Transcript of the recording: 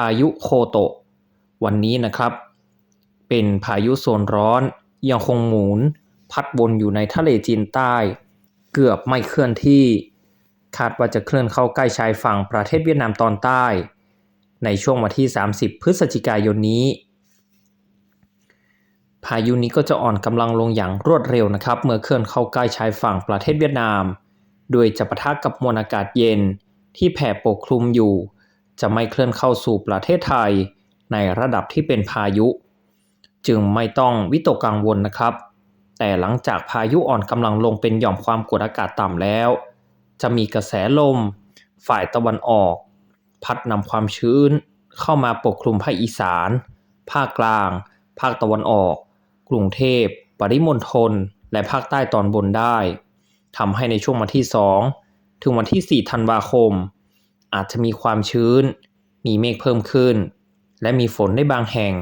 พายุโคโตะ วันนี้นะครับ เป็นพายุโซนร้อนยังคงหมุนพัดวนอยู่ในทะเลจีนใต้ เกือบไม่เคลื่อนที่ คาดว่าจะเคลื่อนเข้าใกล้ชายฝั่งประเทศเวียดนามตอนใต้ ในช่วงวันที่ 30 พฤศจิกายนนี้ พายุนี้ก็จะอ่อนกำลังลงอย่างรวดเร็วนะครับ เมื่อเคลื่อนเข้าใกล้ชายฝั่งประเทศเวียดนาม โดยจะปะทะกับมวลอากาศเย็นที่แผ่ปกคลุมอยู่ จะไม่เคลื่อนเข้าสู่ประเทศไทย ในระดับที่เป็นพายุ จึงไม่ต้องวิตกกังวลนะครับ แต่หลังจากพายุอ่อนกำลังลงเป็นหย่อมความกดอากาศต่ำแล้ว จะมีกระแสลม ฝ่ายตะวันออก พัดนำความชื้น เข้ามาปกคลุมภาคอีสาน ภาคกลาง ภาคตะวันออก กรุงเทพ ปริมณฑลและภาคใต้ตอนบนได้ทำให้ในช่วงวันที่ 2 ถึงวันที่ 4 ธันวาคม อาจจะมีความชื้น มีเมฆเพิ่มขึ้น และมีฝนได้บางแห่ง